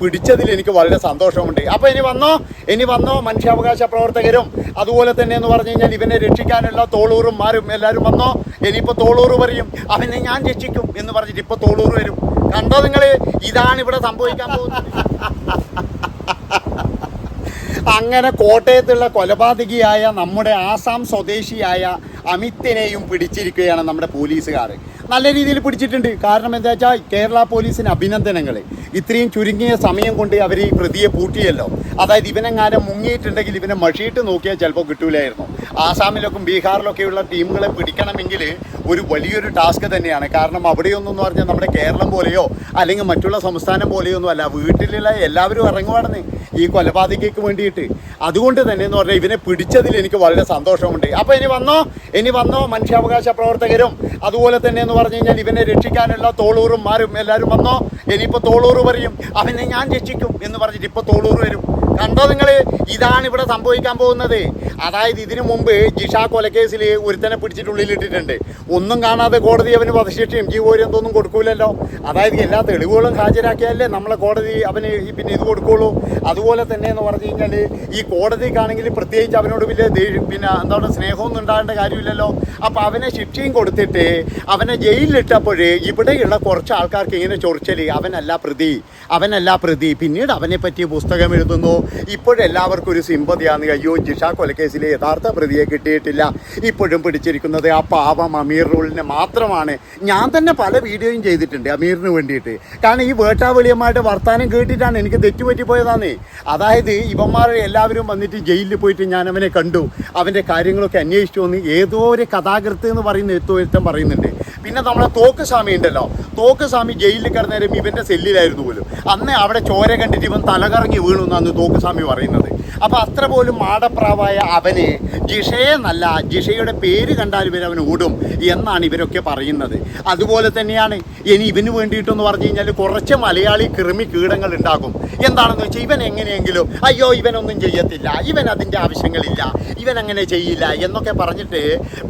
പിടിച്ചതിൽ എനിക്ക് വളരെ സന്തോഷമുണ്ട്. അപ്പോൾ ഇനി വന്നോ? ഇനി വന്നോ മനുഷ്യാവകാശ പ്രവർത്തകരും? അതുപോലെ തന്നെ എന്ന് പറഞ്ഞു കഴിഞ്ഞാൽ ഇവനെ രക്ഷിക്കാനുള്ള തോളൂറും മാരും എല്ലാവരും വന്നോ? ഇനിയിപ്പോൾ തോളൂറ് പറയും അവനെ ഞാൻ രക്ഷിക്കും എന്ന് പറഞ്ഞിട്ട് ഇപ്പോൾ തോളൂറ് വരും. കണ്ടോ നിങ്ങൾ ഇതാണ് ഇവിടെ സംഭവിക്കാൻ പോകുന്നത്. അങ്ങനെ കോട്ടയത്തുള്ള കൊലപാതകിയായ നമ്മുടെ ആസാം സ്വദേശിയായ അമിത്തിനെയും പിടിച്ചിരിക്കുകയാണ് നമ്മുടെ പോലീസുകാർ. നല്ല രീതിയിൽ പിടിച്ചിട്ടുണ്ട്. കാരണം എന്താ വെച്ചാൽ കേരള പോലീസിന് അഭിനന്ദനങ്ങൾ ഇത്രയും ചുരുങ്ങിയ സമയം കൊണ്ട് അവർ ഈ പ്രതിയെ പൂട്ടിയല്ലോ. അതായത് ഇവനെങ്ങാനും മുങ്ങിയിട്ടുണ്ടെങ്കിൽ ഇവനെ മഷിയിട്ട് നോക്കിയാൽ ചിലപ്പോൾ കിട്ടൂലായിരുന്നു. ആസാമിലൊക്കെ ബീഹാറിലൊക്കെയുള്ള ടീമുകളെ പിടിക്കണമെങ്കിൽ ഒരു വലിയൊരു ടാസ്ക് തന്നെയാണ്. കാരണം അവിടെയൊന്നും എന്ന് പറഞ്ഞാൽ നമ്മുടെ കേരളം പോലെയോ അല്ലെങ്കിൽ മറ്റുള്ള സംസ്ഥാനം പോലെയോ ഒന്നും അല്ല. വീട്ടിലുള്ള എല്ലാവരും ഇറങ്ങുവാണെന്ന്. ഈ കൊലപാതകയ്ക്ക് വേണ്ടിയിട്ട്. അതുകൊണ്ട് തന്നെ എന്ന് പറഞ്ഞാൽ ഇവനെ പിടിച്ചതിൽ എനിക്ക് വളരെ സന്തോഷമുണ്ട്. അപ്പോൾ ഇനി വന്നോ? ഇനി വന്നോ? മനുഷ്യാവകാശ പ്രവർത്തകരും അതുപോലെ തന്നെ എന്ന് പറഞ്ഞു കഴിഞ്ഞാൽ ഇവനെ രക്ഷിക്കാനുള്ള തോളൂറും മാരും എല്ലാവരും വന്നോ? ഇനിയിപ്പോൾ തോളൂറ് പറയും അവനെ ഞാൻ രക്ഷിക്കും എന്ന് പറഞ്ഞിട്ട് ഇപ്പോൾ തോളൂറ് വരും. കണ്ടോ നിങ്ങൾ ഇതാണ് ഇവിടെ സംഭവിക്കാൻ പോകുന്നത്. അതായത് ഇതിനു മുമ്പ് ജിഷ കൊലക്കേസിൽ ഒരുത്തനെ പിടിച്ചിട്ടുള്ളിലിട്ടിട്ടുണ്ട് ഒന്നും കാണാതെ കോടതി അവന് വധശിക്ഷയും എന്തോന്നും കൊടുക്കൂലല്ലോ. അതായത് എല്ലാ തെളിവുകളും ഹാജരാക്കിയാലേ നമ്മളെ കോടതി അവന് പിന്നെ ഇത് കൊടുക്കുള്ളൂ. അതുപോലെ തന്നെ എന്ന് പറഞ്ഞു കഴിഞ്ഞാൽ ഈ കോടതിക്കാണെങ്കിൽ പ്രത്യേകിച്ച് അവനോട് വലിയ പിന്നെ എന്താണ് സ്നേഹമൊന്നും ഉണ്ടാകേണ്ട കാര്യമില്ലല്ലോ. അപ്പോൾ അവനെ ശിക്ഷയും കൊടുത്തിട്ട് അവനെ ജയിലിലിട്ടപ്പോഴേ ഇവിടെയുള്ള കുറച്ച് ആൾക്കാർക്ക് ഇങ്ങനെ ചൊറിച്ചൽ അവനല്ല പ്രതി അവനല്ല പ്രതി. പിന്നീട് അവനെ പറ്റി പുസ്തകം എഴുതുന്നു. ഇപ്പോഴെല്ലാവർക്കും ഒരു സിമ്പതിയാണ്. അയ്യോ ജിഷ കൊലക്കേസിലെ യഥാർത്ഥ പ്രതിയെ കിട്ടിയിട്ടില്ല. ഇപ്പോഴും പിടിച്ചിരിക്കുന്നത് ആ പാവം അമീർ റൂളിനെ മാത്രമാണ്. ഞാൻ തന്നെ പല വീഡിയോയും ചെയ്തിട്ടുണ്ട് അമീറിന് വേണ്ടിയിട്ട്. കാരണം ഈ വേട്ടാവളിയന്മാരുടെ വർത്താനം കേട്ടിട്ടാണ് എനിക്ക് തെറ്റുപറ്റിപ്പോയതാന്നേ. അതായത് ഇവന്മാരെ എല്ലാവരും വന്നിട്ട് ജയിലിൽ പോയിട്ട് ഞാൻ അവനെ കണ്ടു. അവന്റെ കാര്യങ്ങളൊക്കെ അന്വേഷിച്ചു വന്ന് ഏതോ ഒരു കഥാകൃത്ത് എന്ന് പറയുന്ന എത്തുവരുത്തം പറയുന്നുണ്ട്. പിന്നെ നമ്മളെ തോക്ക് സ്വാമി ഉണ്ടല്ലോ തോക്ക് സ്വാമി ജയിലിൽ കിടന്നേരം ഇവന്റെ സെല്ലിലായിരുന്നു പോലും. അന്ന് അവിടെ ചോര കണ്ടിട്ട് ഇവൻ തലകറങ്ങി വീണു എന്നാണ് തോക്കുസ്വാമി പറയുന്നത്. അപ്പോൾ അത്ര പോലും മാടപ്രാവായ അവന് ജിഷയെ നല്ല ജിഷയുടെ പേര് കണ്ടാൽ ഇവർ അവൻ ഓടും എന്നാണ് ഇവരൊക്കെ പറയുന്നത്. അതുപോലെ തന്നെയാണ് ഇനി ഇവന് വേണ്ടിയിട്ടെന്ന് പറഞ്ഞു കഴിഞ്ഞാൽ കുറച്ച് മലയാളി കൃമി കീടങ്ങൾ ഉണ്ടാകും. എന്താണെന്ന് വെച്ചാൽ ഇവൻ എങ്ങനെയെങ്കിലും അയ്യോ ഇവനൊന്നും ചെയ്യത്തില്ല ഇവൻ അതിന്റെ ആവശ്യങ്ങളില്ല ഇവൻ അങ്ങനെ ചെയ്യില്ല എന്നൊക്കെ പറഞ്ഞിട്ട്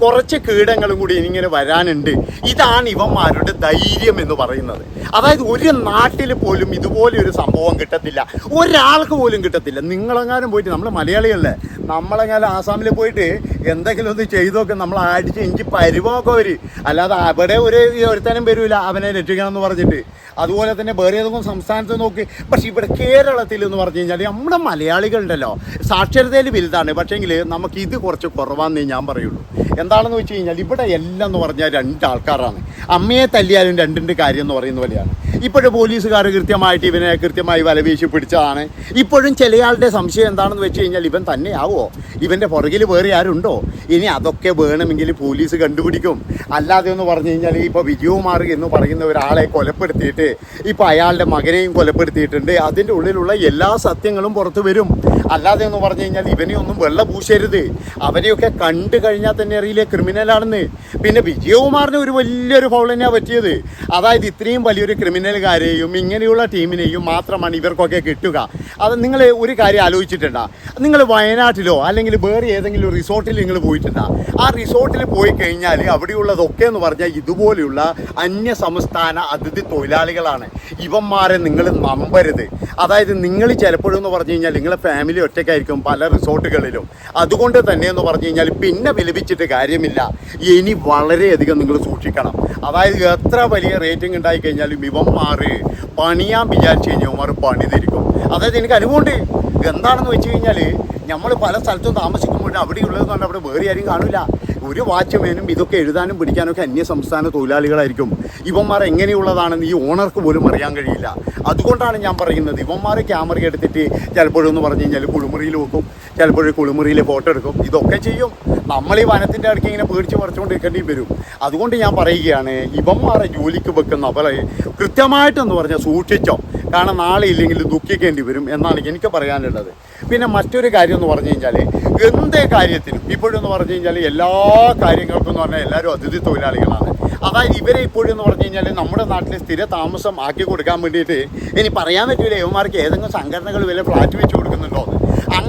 കുറച്ച് കീടങ്ങളും കൂടി ഇങ്ങനെ വരാനുണ്ട്. ഇതാണ് ഇവന്മാരുടെ ധൈര്യം എന്ന് പറയുന്നത്. അതായത് ഒരു നാട്ടിൽ പോലും ഇതുപോലെ ഒരു സംഭവം കിട്ടത്തില്ല. ഒരാൾക്ക് പോലും കിട്ടത്തില്ല. നിങ്ങളെങ്ങാനും പോയിട്ട് നമ്മൾ മലയാളികളല്ലേ? നമ്മളെങ്ങാനും ആസാമിൽ പോയിട്ട് എന്തെങ്കിലും ഒന്ന് ചെയ്തൊക്കെ നമ്മൾ അടിച്ച് എനിക്ക് പരിവമൊക്കെ അവർ അല്ലാതെ അവിടെ ഒരു ഒരുത്തനും വരില്ല അവനെ രക്ഷിക്കണം എന്ന് പറഞ്ഞിട്ട്. അതുപോലെ തന്നെ വേറെ ഏതെങ്കിലും സംസ്ഥാനത്ത് നോക്കി. പക്ഷേ ഇവിടെ കേരളത്തിൽ എന്ന് പറഞ്ഞു കഴിഞ്ഞാൽ നമ്മുടെ മലയാളികളുണ്ടല്ലോ. സാക്ഷരതയിൽ വലുതാണ്. പക്ഷേങ്കിൽ നമുക്ക് ഇത് കുറച്ച് കുറവാണെന്ന് ഞാൻ പറയുള്ളൂ. എന്താണെന്ന് വെച്ച് കഴിഞ്ഞാൽ ഇവിടെ എല്ലാം എന്ന് പറഞ്ഞാൽ രണ്ട് ആൾക്കാരാണ്. അമ്മയെ തല്ലിയാലും രണ്ടിന്റെ കാര്യം എന്ന് പറയുന്ന പോലെയാണ്. ഇപ്പോഴും പോലീസുകാർ കൃത്യമായിട്ട് ഇവനെ കൃത്യമായി വലവീശി പിടിച്ചതാണ്. ഇപ്പോഴും ചിലയാളുടെ സംശയം എന്താണെന്ന് വെച്ച് കഴിഞ്ഞാൽ ഇവൻ തന്നെയാവോ? ഇവന്റെ പുറകിൽ വേറെ ആരുണ്ടോ? ഇനി അതൊക്കെ വേണമെങ്കിൽ പോലീസ് കണ്ടുപിടിക്കും. അല്ലാതെ എന്ന് പറഞ്ഞു കഴിഞ്ഞാൽ ഇപ്പോൾ വിജയകുമാർ എന്ന് പറയുന്ന ഒരാളെ കൊലപ്പെടുത്തിയിട്ട് ഇപ്പോൾ അയാളുടെ മകനെയും കൊലപ്പെടുത്തിയിട്ടുണ്ട്. അതിന്റെ ഉള്ളിലുള്ള എല്ലാ സത്യങ്ങളും പുറത്തു വരും. അല്ലാതെ എന്ന് പറഞ്ഞു കഴിഞ്ഞാൽ ഇവനെ ഒന്നും വെള്ള പൂശരുത് അവനെയൊക്കെ കണ്ടു കഴിഞ്ഞാൽ തന്നെ അറിയില്ലേ ക്രിമിനലാണെന്ന്. പിന്നെ വിജയകുമാറിന് ഒരു വലിയൊരു ഫൗൾ തന്നെയാണ് പറ്റിയത്. അതായത് ഇത്രയും വലിയൊരു ക്രിമിനലുകാരെയും ഇങ്ങനെയുള്ള ടീമിനെയും മാത്രമാണ് ഇവർക്കൊക്കെ കിട്ടുക. അത് നിങ്ങൾ ഒരു കാര്യം ആലോചിച്ചിട്ടുണ്ടോ? നിങ്ങൾ വയനാട്ടിലോ അല്ലെങ്കിൽ വേറെ ഏതെങ്കിലും റിസോർട്ടിൽ നിങ്ങൾ പോയിട്ടുണ്ടോ? ആ റിസോർട്ടിൽ പോയി കഴിഞ്ഞാൽ അവിടെയുള്ളതൊക്കെ എന്ന് പറഞ്ഞാൽ ഇതുപോലെയുള്ള അന്യ സംസ്ഥാന അതിഥി തൊഴിലാളികളാണ്. ഇവന്മാരെ നിങ്ങൾ നമ്പരുത്. അതായത് നിങ്ങൾ ചിലപ്പോഴും എന്ന് പറഞ്ഞു കഴിഞ്ഞാൽ നിങ്ങളെ ഫാമിലി ഒറ്റയ്ക്കായിരിക്കും പല റിസോർട്ടുകളിലും. അതുകൊണ്ട് തന്നെ എന്ന് പറഞ്ഞു കഴിഞ്ഞാൽ പിന്നെ വിലപിച്ചിട്ട് കാര്യമില്ല. ഇനി വളരെയധികം നിങ്ങൾ സൂക്ഷിക്കണം. അതായത് എത്ര വലിയ റേറ്റിംഗ് ഉണ്ടായി കഴിഞ്ഞാലും ഇവന്മാർ പണിയാൻ വിചാരിച്ചു കഴിഞ്ഞാൽ മാറി പണി തിരിക്കും. അതായത് എനിക്ക് അനുഭവമുണ്ട്. എന്താണെന്ന് വെച്ച് കഴിഞ്ഞാൽ നമ്മൾ പല സ്ഥലത്തും താമസിക്കുമ്പോൾ അവിടെയുള്ളത് കൊണ്ട് അവിടെ വേറെ ആരും കാണില്ല ഒരു വാച്ച്മാനും ഇതൊക്കെ എഴുതാനും പിടിക്കാനും ഒക്കെ അന്യ സംസ്ഥാന തൊഴിലാളികളായിരിക്കും. ഇവന്മാർ എങ്ങനെയുള്ളതാണെന്ന് ഈ ഓണർക്ക് പോലും അറിയാൻ കഴിയില്ല. അതുകൊണ്ടാണ് ഞാൻ പറയുന്നത് ഇവന്മാർ ക്യാമറ എടുത്തിട്ട് ചിലപ്പോഴെന്ന് പറഞ്ഞു കഴിഞ്ഞാൽ കുളിമുറിയിൽ വെക്കും ചിലപ്പോൾ കുളിമുറിയിൽ ഫോട്ടോ എടുക്കും. ഇതൊക്കെ ചെയ്യും. നമ്മൾ ഈ വനത്തിന്റെ അടുക്ക് ഇങ്ങനെ പേടിച്ച് പറിച്ചുകൊണ്ടിരിക്കേണ്ടി വരും. അതുകൊണ്ട് ഞാൻ പറയുകയാണ് ഇവന്മാരെ ജോലിക്ക് വെക്കുന്ന അവരെ കൃത്യമായിട്ടെന്ന് പറഞ്ഞാൽ സൂക്ഷിച്ചോ. കാരണം നാളെ ഇല്ലെങ്കിൽ ദുഃഖിക്കേണ്ടി വരും എന്നാണ് എനിക്ക് പറയാനുള്ളത്. പിന്നെ മറ്റൊരു കാര്യം എന്ന് പറഞ്ഞു കഴിഞ്ഞാൽ എന്ത് കാര്യത്തിനും ഇപ്പോഴെന്ന് പറഞ്ഞു കഴിഞ്ഞാൽ എല്ലാ കാര്യങ്ങൾക്കും എന്ന് പറഞ്ഞാൽ എല്ലാവരും അതിഥി തൊഴിലാളികളാണ് അതായത് ഇവരെ ഇപ്പോഴെന്ന് പറഞ്ഞു കഴിഞ്ഞാൽ നമ്മുടെ നാട്ടിൽ സ്ഥിര താമസം ആക്കി കൊടുക്കാൻ വേണ്ടിയിട്ട് ഇനി പറയാൻ പറ്റില്ല യുവമാർക്ക് ഏതെങ്കിലും സംഘടനകൾ വല്ല ഫ്ലാറ്റ് വെച്ച് കൊടുക്കുന്നുണ്ടോ.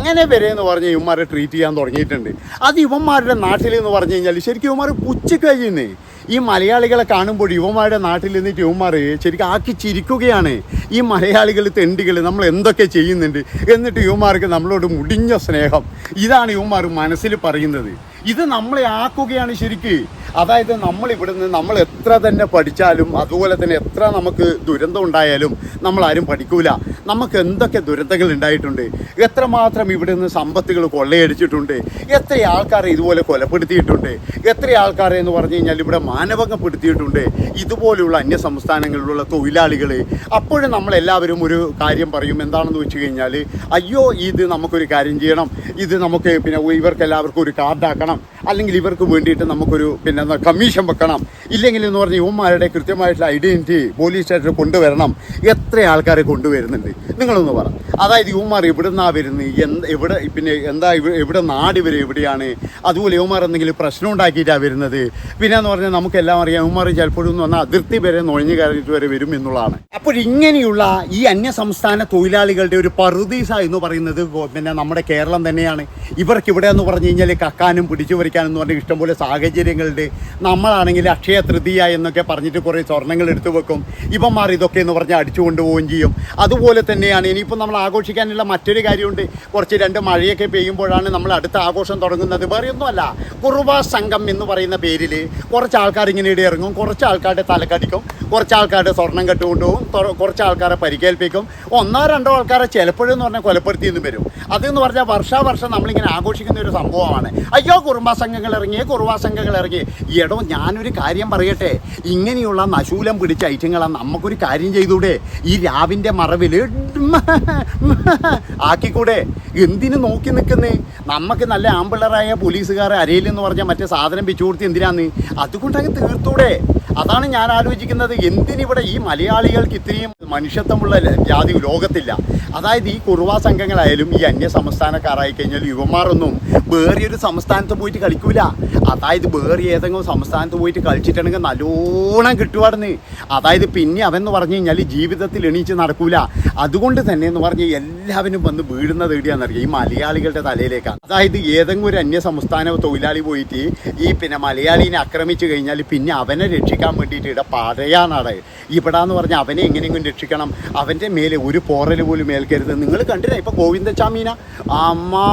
അങ്ങനെ വരെ എന്ന് പറഞ്ഞ് ഇവന്മാരെ ട്രീറ്റ് ചെയ്യാൻ തുടങ്ങിയിട്ടുണ്ട്. അത് ഇവന്മാരുടെ നാട്ടിൽ എന്ന് പറഞ്ഞു കഴിഞ്ഞാൽ ശരിക്കും ഇവന്മാർ പുച്ഛിക്ക് കഴിയുന്നേ ഈ മലയാളികളെ കാണുമ്പോൾ യുവമാരുടെ നാട്ടിൽ നിന്നിട്ട് യുവമാർ ശരിക്കും ആക്കി ചിരിക്കുകയാണ്. ഈ മലയാളികൾ തെണ്ടികൾ നമ്മൾ എന്തൊക്കെ ചെയ്യുന്നുണ്ട് എന്നിട്ട് യുവമാർക്ക് നമ്മളോട് മുടിഞ്ഞ സ്നേഹം. ഇതാണ് യുവമാർ മനസ്സിൽ പറയുന്നത്. ഇത് നമ്മളെ ആക്കുകയാണ് ശരിക്ക്. അതായത് നമ്മൾ ഇവിടുന്ന് നമ്മൾ എത്ര തന്നെ പഠിച്ചാലും അതുപോലെ തന്നെ എത്ര നമുക്ക് ദുരന്തം ഉണ്ടായാലും നമ്മൾ ആരും പഠിക്കൂല. നമുക്ക് എന്തൊക്കെ ദുരന്തങ്ങൾ ഉണ്ടായിട്ടുണ്ട്? എത്രമാത്രം ഇവിടെ നിന്ന് സമ്പത്തുകൾ കൊള്ളയടിച്ചിട്ടുണ്ട്? എത്ര ആൾക്കാരെ ഇതുപോലെ കൊലപ്പെടുത്തിയിട്ടുണ്ട്? എത്ര ആൾക്കാരെ എന്ന് പറഞ്ഞു കഴിഞ്ഞാൽ ഇവിടെ മാനഭംഗപ്പെടുത്തിയിട്ടുണ്ട്? ഇതുപോലെയുള്ള അന്യ സംസ്ഥാനങ്ങളിലുള്ള തൊഴിലാളികൾ. അപ്പോഴും നമ്മളെല്ലാവരും ഒരു കാര്യം പറയും. എന്താണെന്ന് വെച്ച് കഴിഞ്ഞാൽ അയ്യോ ഇത് നമുക്കൊരു കാര്യം ചെയ്യണം. ഇത് നമുക്ക് പിന്നെ ഇവർക്ക് എല്ലാവർക്കും ഒരു കാർഡാക്കണം അല്ലെങ്കിൽ ഇവർക്ക് വേണ്ടിയിട്ട് നമുക്കൊരു പിന്നെ കമ്മീഷൻ വെക്കണം. ഇല്ലെങ്കിൽ എന്ന് പറഞ്ഞാൽ യുവന്മാരുടെ കൃത്യമായിട്ടുള്ള ഐഡന്റിറ്റി പോലീസ് സ്റ്റേഷനിൽ കൊണ്ടുവരണം. എത്ര ആൾക്കാരെ കൊണ്ടുവരുന്നുണ്ട്? നിങ്ങളൊന്ന് പറ. അതായത് യുവന്മാർ നിന്നാ വരുന്നത് എന്ത് എവിടെ പിന്നെ എന്താ എവിടെ നാട് ഇവർ എവിടെയാണ്? അതുപോലെ യുവന്മാർ എന്തെങ്കിലും പ്രശ്നം ഉണ്ടാക്കിയിട്ടാണ് വരുന്നത്? പിന്നെ എന്ന് പറഞ്ഞാൽ നമുക്കെല്ലാം അറിയാം യുവന്മാർ ചിലപ്പോഴും പറഞ്ഞാൽ അതിർത്തി വരെ നുഴഞ്ഞു കയറിയിട്ട് വരെ വരും എന്നുള്ളതാണ്. അപ്പോൾ ഇങ്ങനെയുള്ള ഈ അന്യ സംസ്ഥാന തൊഴിലാളികളുടെ ഒരു പറുദീസ എന്ന് പറയുന്നത് പിന്നെ നമ്മുടെ കേരളം തന്നെയാണ്. ഇവർക്ക് ഇവിടെ എന്ന് പറഞ്ഞു കഴിഞ്ഞാൽ കക്കാനും പിടിച്ചു പറിക്കാനും എന്ന് പറഞ്ഞാൽ ഇഷ്ടംപോലെ സാഹചര്യങ്ങളുണ്ട്. നമ്മളാണെങ്കിൽ അക്ഷയ തൃതീയ എന്നൊക്കെ പറഞ്ഞിട്ട് കുറേ സ്വർണങ്ങൾ എടുത്തു വെക്കും. ഇവന്മാർ ഇതൊക്കെ എന്ന് പറഞ്ഞാൽ അടിച്ചു കൊണ്ടുപോവുകയും ചെയ്യും. അതുപോലെ തന്നെയാണ് ഇനിയിപ്പോൾ നമ്മൾ ആഘോഷിക്കാനുള്ള മറ്റൊരു കാര്യമുണ്ട്. കുറച്ച് രണ്ട് മഴയൊക്കെ പെയ്യുമ്പോഴാണ് നമ്മൾ അടുത്ത ആഘോഷം തുടങ്ങുന്നത്. വേറെ ഒന്നുമല്ല കുറുവ സംഘം എന്ന് പറയുന്ന പേരിൽ കുറച്ച് ആൾക്കാർ ഇങ്ങനെ ഇവിടെ ഇറങ്ങും. കുറച്ച് ആൾക്കാരുടെ തലക്കടിക്കും. കുറച്ച് ആൾക്കാരുടെ സ്വർണം കെട്ടുകൊണ്ടുപോകും. കുറച്ച് ആൾക്കാരെ പരിക്കേൽപ്പിക്കും. ഒന്നോ രണ്ടോ ആൾക്കാരെ ചിലപ്പോഴെന്ന് പറഞ്ഞാൽ കൊലപ്പെടുത്തിയെന്ന് വരും. അതെന്ന് പറഞ്ഞാൽ വർഷാവർഷം നമ്മളിങ്ങനെ ആഘോഷിക്കുന്ന ഒരു സംഭവമാണ്. അയ്യോ കുറുമ്പ സംഘങ്ങൾ ഇറങ്ങി കുറുവാ സംഘങ്ങൾ ഇറങ്ങി. എടോ ഞാനൊരു കാര്യം പറയട്ടെ. ഇങ്ങനെയുള്ള നശൂലം പിടിച്ച ഐറ്റങ്ങളാ നമുക്കൊരു കാര്യം ചെയ്തൂടെ? ഈ രാവിന്റെ മറവിൽ ആക്കിക്കൂടെ? എന്തിനു നോക്കി നിൽക്കുന്നേ? നമുക്ക് നല്ല ആമ്പിള്ളറായ പോലീസുകാരെ അരയിലെന്ന് പറഞ്ഞാൽ മറ്റേ സാധനം വെച്ചു കൊടുത്ത് എന്തിനാന്ന്? അതുകൊണ്ടങ്ങ് തീർത്തൂടെ? അതാണ് ഞാൻ ആലോചിക്കുന്നത്. എന്തിനിവിടെ ഈ മലയാളികൾക്ക് ഇത്രയും മനുഷ്യത്വമുള്ള ജാതി ലോകത്തില്ല. അതായത് ഈ കുറുവ സംഘങ്ങളായാലും ഈ അന്യ സംസ്ഥാനക്കാരായി കഴിഞ്ഞാൽ യുവന്മാരൊന്നും വേറെയൊരു സംസ്ഥാനത്ത് പോയിട്ട് കളിക്കൂല. അതായത് വേറെ ഏതെങ്കിലും സംസ്ഥാനത്ത് പോയിട്ട് കളിച്ചിട്ടുണ്ടെങ്കിൽ നല്ലോണം കിട്ടുവാടുന്ന്. അതായത് പിന്നെ അവൻ പറഞ്ഞു കഴിഞ്ഞാൽ ജീവിതത്തിൽ എണീച്ച് നടക്കൂല. അതുകൊണ്ട് തന്നെ എന്ന് പറഞ്ഞാൽ എല്ലാവരും വന്ന് വീഴുന്നത് എവിടെയാണെന്നറിയാം ഈ മലയാളികളുടെ തലയിലേക്കാണ് അതായത് ഏതെങ്കിലും ഒരു അന്യ സംസ്ഥാന തൊഴിലാളി പോയിട്ട് ഈ പിന്നെ മലയാളീനെ ആക്രമിച്ചു കഴിഞ്ഞാൽ പിന്നെ അവനെ രക്ഷിക്കാൻ വേണ്ടിയിട്ട് ഇവിടെ പടയാനാണ് ഇവിടെ എന്ന് പറഞ്ഞാൽ അവനെ എങ്ങനെയെങ്കിലും രക്ഷിക്കണം. അവന്റെ മേലെ ഒരു പോറൽ പോലും ഏൽക്കരുത്. നിങ്ങൾ കണ്ടില്ല ഇപ്പോൾ ഗോവിന്ദച്ചാമീന? അമ്മാ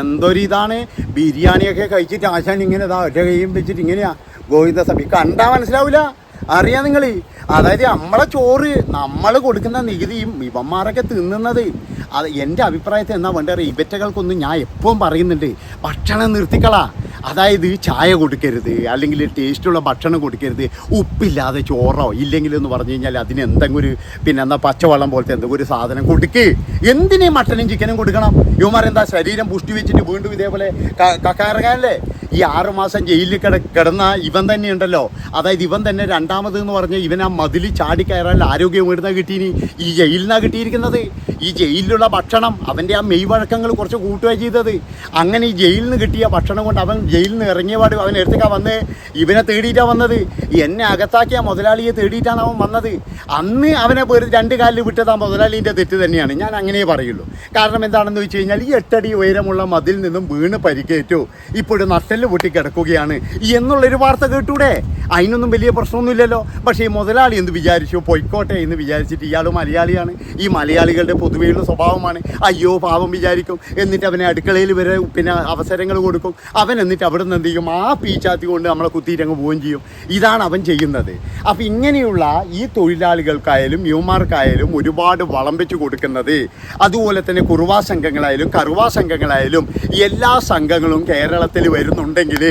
എന്തൊരിതാണ്? ബിരിയാണിയൊക്കെ കഴിച്ചിട്ട് ആശാൻ ഇങ്ങനെ ഇതാ ഒറ്റ കൈയും വെച്ചിട്ട് ഇങ്ങനെയാ ഗോവിന്ദസ്വാമി കണ്ടാ മനസ്സിലാവില്ല അറിയാം നിങ്ങൾ അതായത് നമ്മളെ ചോറ് നമ്മൾ കൊടുക്കുന്ന നികുതിയും ഇവന്മാരൊക്കെ തിന്നുന്നത്. അത് എന്റെ അഭിപ്രായത്തിൽ എന്നാ വേണ്ടത് ഇവറ്റകൾക്കൊന്നും ഞാൻ എപ്പോഴും പറയുന്നുണ്ട്. ഭക്ഷണം നിർത്തിക്കളാ. അതായത് ചായ കൊടുക്കരുത് അല്ലെങ്കിൽ ടേസ്റ്റുള്ള ഭക്ഷണം കൊടുക്കരുത് ഉപ്പില്ലാതെ ചോറോ ഇല്ലെങ്കിൽ എന്ന് പറഞ്ഞു കഴിഞ്ഞാൽ അതിന് എന്തെങ്കിലും ഒരു പിന്നെ എന്താ പച്ചവെള്ളം പോലത്തെ എന്തെങ്കിലും ഒരു സാധനം കൊടുക്ക്. എന്തിനേ മട്ടനും ചിക്കനും കൊടുക്കണം? യുവമാരെന്താ ശരീരം പുഷ്ടി വെച്ചിട്ട് വീണ്ടും ഇതേപോലെ ക- കക്കാറങ്ങാനല്ലേ ഈ ആറു മാസം ജയിലിൽ കിട കിടന്ന ഇവൻ തന്നെ ഉണ്ടല്ലോ അതായത് ഇവൻ തന്നെ രണ്ടാമത് എന്ന് പറഞ്ഞാൽ ഇവൻ ആ മതിൽ ചാടി കയറാൻ ആരോഗ്യം വീടുന്ന കിട്ടീനി? ഈ ജയിലിനാണ് കിട്ടിയിരിക്കുന്നത്. ഈ ജയിലിലുള്ള ഭക്ഷണം അവന്റെ ആ മെയ് വഴക്കങ്ങൾ കുറച്ച് കൂട്ടുകയാണ് ചെയ്തത്. അങ്ങനെ ഈ ജയിലിൽ നിന്ന് കിട്ടിയ ഭക്ഷണം കൊണ്ട് അവൻ ജയിലിൽ നിന്ന് ഇറങ്ങിയ പാട് അവൻ എടുത്തേക്കാ വന്ന്. ഇവനെ തേടിയിട്ടാണ് വന്നത്. എന്നെ അകത്താക്കിയ മുതലാളിയെ തേടിയിട്ടാണ് അവൻ വന്നത്. അന്ന് അവനെ വെറുതെ രണ്ട് കാലിൽ വിട്ടത് ആ മുതലാളീന്റെ തെറ്റ് തന്നെയാണ്. ഞാൻ അങ്ങനെ പറയുള്ളൂ. കാരണം എന്താണെന്ന് വെച്ച് കഴിഞ്ഞാൽ ഈ എട്ടടി ഉയരമുള്ള മതിൽ നിന്നും വീണ് പരിക്കേറ്റു. ഇപ്പോഴും നട്ടൽ പൊട്ടി കിടക്കുകയാണ് എന്നുള്ളൊരു വാർത്ത കേട്ടൂടെ? അതിനൊന്നും വലിയ പ്രശ്നമൊന്നുമില്ലല്ലോ. പക്ഷേ ഈ മുതലാളി എന്ന് വിചാരിച്ചു? പൊയ്ക്കോട്ടെ എന്ന് വിചാരിച്ചിട്ട് ഇയാൾ മലയാളിയാണ്. ഈ മലയാളികളുടെ പൊതുവെയുള്ള സ്വഭാവമാണ്. അയ്യോ പാവം വിചാരിക്കും. എന്നിട്ട് അവനെ അടുക്കളയിൽ വരെ പിന്നെ അവസരങ്ങൾ കൊടുക്കും. അവൻ എന്നിട്ട് അവിടെ നിന്ന് എന്ത് ചെയ്യും? ആ പീച്ചാത്തി കൊണ്ട് നമ്മളെ കുത്തിയിട്ടങ്ങ് പോവുകയും ചെയ്യും. ഇതാണ് അവൻ ചെയ്യുന്നത്. അപ്പം ഇങ്ങനെയുള്ള ഈ തൊഴിലാളികൾക്കായാലും യുവമാർക്കായാലും ഒരുപാട് വളം വെച്ച് കൊടുക്കുന്നത്. അതുപോലെ തന്നെ കുറുവാ സംഘങ്ങളായാലും കറുവാ സംഘങ്ങളായാലും എല്ലാ സംഘങ്ങളും കേരളത്തിൽ വരുന്നുണ്ടെങ്കിൽ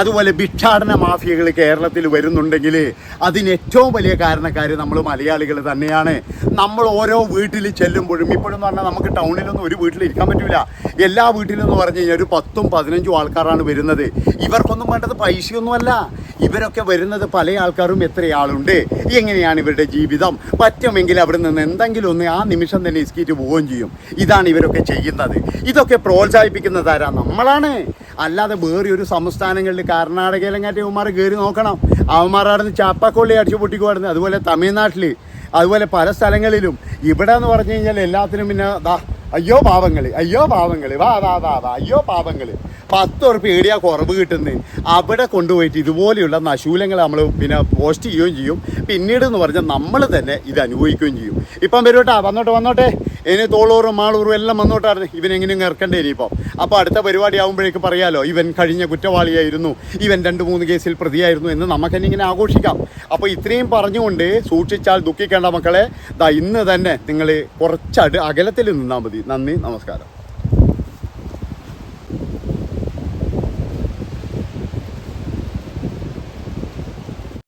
അതുപോലെ ഭിക്ഷാടന മാഫിയകൾ കേരളത്തിൽ വരുന്നുണ്ടെങ്കിൽ അതിന് ഏറ്റവും വലിയ കാരണക്കാർ നമ്മൾ മലയാളികൾ തന്നെയാണ്. നമ്മൾ ഓരോ വീട്ടിൽ ചെല്ലുമ്പോഴും ഇപ്പോഴെന്ന് പറഞ്ഞാൽ നമുക്ക് ടൗണിലൊന്നും ഒരു വീട്ടിൽ ഇരിക്കാൻ പറ്റില്ല എല്ലാ വീട്ടിലെന്ന് പറഞ്ഞു കഴിഞ്ഞാൽ ഒരു പത്തും പതിനഞ്ചും ആൾക്കാരാണ് വരുന്നത്. ഇവർക്കൊന്നും വേണ്ടത് പൈസയൊന്നുമല്ല. ഇവരൊക്കെ വരുന്നത് പല ആൾക്കാരും എത്ര ആളുണ്ട് എങ്ങനെയാണ് ഇവരുടെ ജീവിതം? പറ്റുമെങ്കിൽ അവിടെ നിന്ന് എന്തെങ്കിലും ഒന്ന് ആ നിമിഷം തന്നെ ഇസ്കീറ്റ് പോവുകയും ചെയ്യും. ഇതാണ് ഇവരൊക്കെ ചെയ്യുന്നത്. ഇതൊക്കെ പ്രോത്സാഹിപ്പിക്കുന്നതാരാ നമ്മളാണ്. അല്ലാതെ വേറെ ഒരു സംസ്ഥാനങ്ങളിൽ കർണാടകയിലെങ്ങാറ്റ് അവന്മാർ കയറി നോക്കണം. അവന്മാരാടുന്ന് ചാപ്പാക്കൊള്ളി അടിച്ചു പൊട്ടിക്കുവാടുന്നു അതുപോലെ തമിഴ്നാട്ടിൽ അതുപോലെ പല സ്ഥലങ്ങളിലും. ഇവിടെ എന്ന് പറഞ്ഞു കഴിഞ്ഞാൽ എല്ലാത്തിനും പിന്നെ ദാ അയ്യോ പാവങ്ങൾ അയ്യോ പാവങ്ങൾ വാ വാ വാ വാ അയ്യോ പാവങ്ങൾ പത്ത് ഉറപ്പ് ഏടിയാ കുറവ് കിട്ടുന്നത് അവിടെ കൊണ്ടുപോയിട്ട് ഇതുപോലെയുള്ള നശൂലങ്ങൾ നമ്മൾ പിന്നെ പോസ്റ്റ് ചെയ്യുകയും ചെയ്യും. പിന്നീട് എന്ന് പറഞ്ഞാൽ നമ്മൾ തന്നെ ഇത് അനുഭവിക്കുകയും ചെയ്യും. ഇപ്പം വരൂട്ടാ വന്നോട്ടെ വന്നോട്ടെ. ഇനി തോളൂറും മാളൂറും എല്ലാം ഇവൻ എങ്ങനെയും ഇറക്കണ്ടേ ഇനിയിപ്പോൾ അപ്പോൾ അടുത്ത പരിപാടി ആകുമ്പോഴേക്ക് പറയാലോ ഇവൻ കഴിഞ്ഞ കുറ്റവാളിയായിരുന്നു. ഇവൻ രണ്ട് മൂന്ന് കേസിൽ പ്രതിയായിരുന്നു എന്ന് നമുക്ക് തന്നെ ഇങ്ങനെ ആഘോഷിക്കാം. അപ്പോൾ ഇത്രയും പറഞ്ഞുകൊണ്ട് സൂക്ഷിച്ചാൽ ദുഃഖിക്കേണ്ട മക്കളെ ദാ ഇന്ന് തന്നെ നിങ്ങൾ കുറച്ചടു അകലത്തിൽ നിന്നാൽ മതി. നന്ദി നമസ്കാരം.